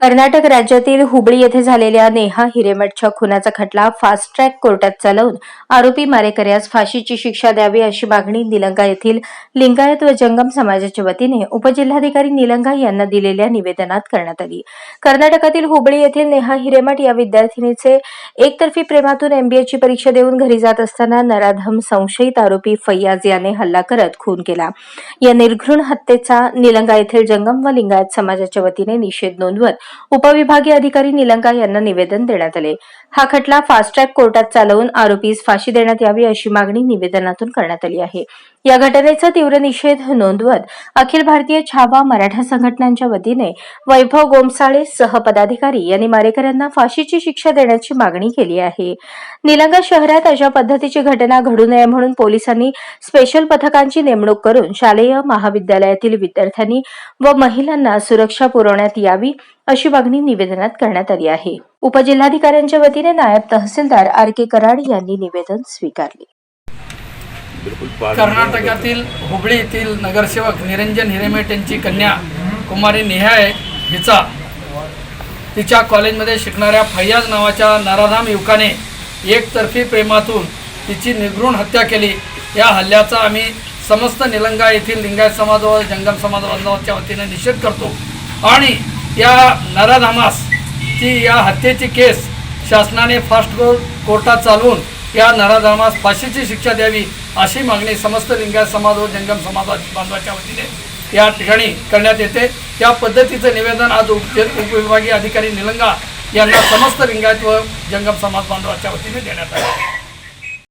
कर्नाटक राज्यातील हुबळी येथे झालेल्या नेहा हिरेमठच्या खुनाचा खटला फास्ट ट्रॅक कोर्टात चालवून आरोपी मारेकऱ्यास फाशीची शिक्षा द्यावी अशी मागणी निलंगा येथील लिंगायत व जंगम समाजाच्या वतीने उपजिल्हाधिकारी निलंगा यांना दिलेल्या निवेदनात करण्यात आली. कर्नाटकातील हुबळी येथील नेहा हिरेमठ या विद्यार्थिनीचे एकतर्फी प्रेमातून एमबीएची परीक्षा देऊन घरी जात असताना नराधम संशयित आरोपी फैयाज याने हल्ला करत खून केला. या निर्घृण हत्येचा निलंगा येथील जंगम व लिंगायत समाजाच्या वतीने निषेध नोंदवत उपविभागीय अधिकारी निलंगा यांना निवेदन देण्यात आले. हा खटला फास्ट ट्रॅक कोर्टात चालवून आरोपीस फाशी देण्यात यावी अशी मागणी निवेदनातून करण्यात आली आहे. या घटनेचा तीव्र निषेध नोंदवत अखिल भारतीय छावा मराठा संघटनांच्या वतीने वैभव गोमसाळे सहपदाधिकारी यांनी मारेकऱ्यांना फाशीची शिक्षा देण्याची मागणी केली आहे. निलंगा शहरात अशा पद्धतीची घटना घडू नये म्हणून पोलिसांनी स्पेशल पथकांची नेमणूक करून शालेय महाविद्यालयातील विद्यार्थ्यांनी व महिलांना सुरक्षा पुरवण्यात यावी अशी मागणी निवेदनात करण्यात आली आहे. उपजिल्हाधिकाऱ्यांच्या वतीने नायब तहसीलदार आर के कराड यांनी निवेदन स्वीकारले. कर्नाटकातील हुबळी येथील नगरसेवक निरंजन हिरेमेट यांची कन्या कुमारी नेहाय हिचा तिच्या कॉलेजमध्ये शिकणाऱ्या फैयाज नावाच्या नराधाम युवकाने एकतर्फी प्रेमातून तिची निर्घृण हत्या केली. या हल्ल्याचा आम्ही समस्त निलंगा येथील लिंगायत समाज व जंगम समाज बांधवांच्या वतीने निषेध करतो. आणि या नराधामास ची या हत्येची केस शासनाने फास्ट कोर्टात चालवून या नराधर्मास फाशीची शिक्षा द्यावी अशी मागणी समस्त लिंगायत समाज व जंगम समाजा बांधवाच्या वतीने या ठिकाणी करण्यात येते. त्या पद्धतीचं निवेदन आज उप उपविभागीय अधिकारी निलंगा यांना समस्त लिंगायत व जंगम समाज बांधवाच्या वतीने देण्यात आले.